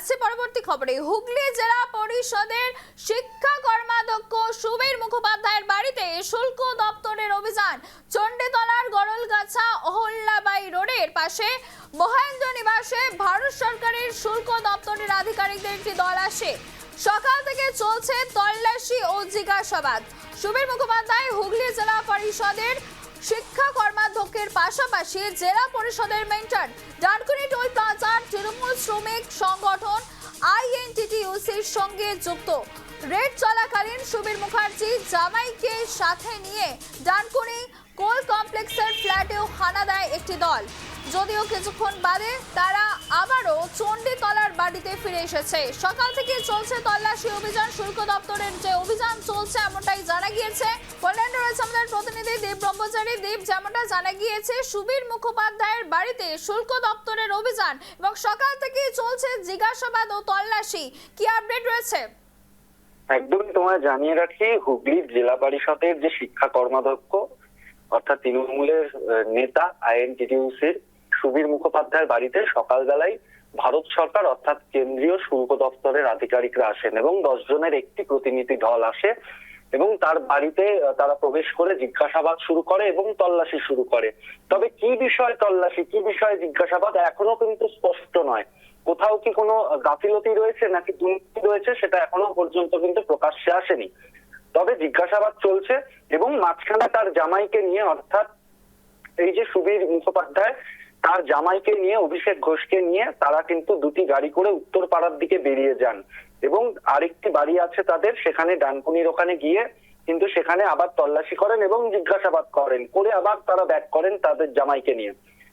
যাচ্ছে পরবর্তী খবরে। হুগলি জেলা পরিষদের শিক্ষা কর্মাধ্যক্ষ সুবীর মুখোপাধ্যায়ের বাড়িতে শুল্ক দপ্তরের অভিযান। চণ্ডীতলার অহল্যাবাই রোডের পাশে মহেন্দ্র নিবাসে ভারত সরকারের শুল্ক দপ্তরের আধিকারিকদের একটি দল আসে। সকাল থেকে চলছে তল্লাশি ও জিজ্ঞাসাবাদ। সুবীর মুখোপাধ্যায় হুগলি জেলা পরিষদের শিক্ষা কর্মাধ্যক্ষের পাশাপাশি জেলা পরিষদের মেন্টর। ডানকুনি শ্রমিক সংগঠন আইএনটিটিউসির সঙ্গে যুক্ত। রেড চলাকালীন সুবীর মুখার্জি জামাইকে সাথে নিয়ে ডানকুনি কোল কমপ্লেক্সের ফ্ল্যাটেও হানা দেয় একটি দল। যদিও কিছুক্ষণ বাদে তারা আবারও চণ্ডীতলার বাড়িতে ফিরে এসেছে। সকাল থেকে চলছে তল্লাশি অভিযান, শুল্ক দপ্তরের যে অভিযান চলছে এমনটাই জানা গিয়েছে। ব্রহ্মচারী দীপ যেমনটা জানা গিয়েছে, সুবীর মুখোপাধ্যায়ের বাড়িতে শুল্ক দপ্তরের অভিযান এবং সকাল থেকেই চলছে জিজ্ঞাসাবাদ ও তল্লাশি। কি আপডেট রয়েছে? তোমায় জানিয়ে রাখি হুগলির জেলা পরিষদের যে শিক্ষা কর্মাধ্যক্ষ, অর্থাৎ তৃণমূলের নেতা আইএনটিটিউসির সুবীর মুখোপাধ্যায়ের বাড়িতে সকালবেলায় ভারত সরকার, অর্থাৎ কেন্দ্রীয় শুল্ক দপ্তরের আধিকারিকরা আসেন এবং দশ জনের একটি প্রতিনিধি দল আসে। এবং তার বাড়িতে তারা প্রবেশ করে জিজ্ঞাসাবাদ শুরু করে এবং তল্লাশি শুরু করে। তবে কি বিষয়ে তল্লাশি, কি বিষয়ে জিজ্ঞাসাবাদ এখনও কিন্তু স্পষ্ট নয়। কোথাও কি কোনো গাফিলতি রয়েছে নাকি দুর্নীতি রয়েছে সেটা এখনও পর্যন্ত কিন্তু প্রকাশ্যে আসেনি। তবে জিজ্ঞাসাবাদ চলছে এবং মাঝখানে তার জামাইকে নিয়ে অর্থাৎ এই যে সুবীর মুখোপাধ্যায় তার জামাইকে নিয়ে অভিষেক ঘোষকে নিয়ে তারা কিন্তু দুটি গাড়ি করে উত্তর পাড়ার দিকে বেরিয়ে যান। এবং আরেকটি বাড়ি আছে তাদের সেখানে ডানকুনির ওখানে গিয়ে কিন্তু সেখানে আবার তল্লাশি করেন এবং জিজ্ঞাসাবাদ করেন করে আবার তারা ব্যাক করেন তাদের জামাইকে নিয়ে।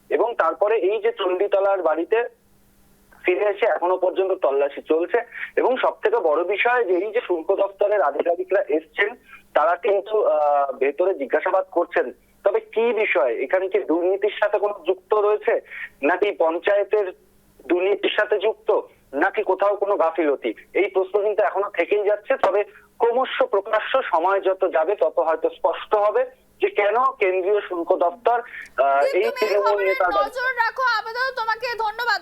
এবং তারপরে এই যে চণ্ডীতলার বাড়িতে ফিরে এসে এখনও পর্যন্ত তল্লাশি চলছে। এবং সব থেকে বড় বিষয় যে এই যে শুল্ক দপ্তরের আধিকারিকরা এসছেন তারা কিন্তু আহ, ভেতরে জিজ্ঞাসাবাদ করছেন তবে কি বিষয়? এখানে কি দুর্নীতির সাথে কোনো যুক্ত রয়েছে? নাকি পঞ্চায়েতের দুর্নীতির সাথে যুক্ত? নাকি কোথাও কোনো গাফিলতি? এই প্রশ্ন কিন্তু এখনও থেকেই যাচ্ছে তবে ক্রমশ প্রকাশ্য সময় যত যাবে তত হয়তো স্পষ্ট হবে যে কেন কেন্দ্রীয় শুল্ক দপ্তর আহ, এই তৃণমূল নেতা রাখো তোমাকে ধন্যবাদ।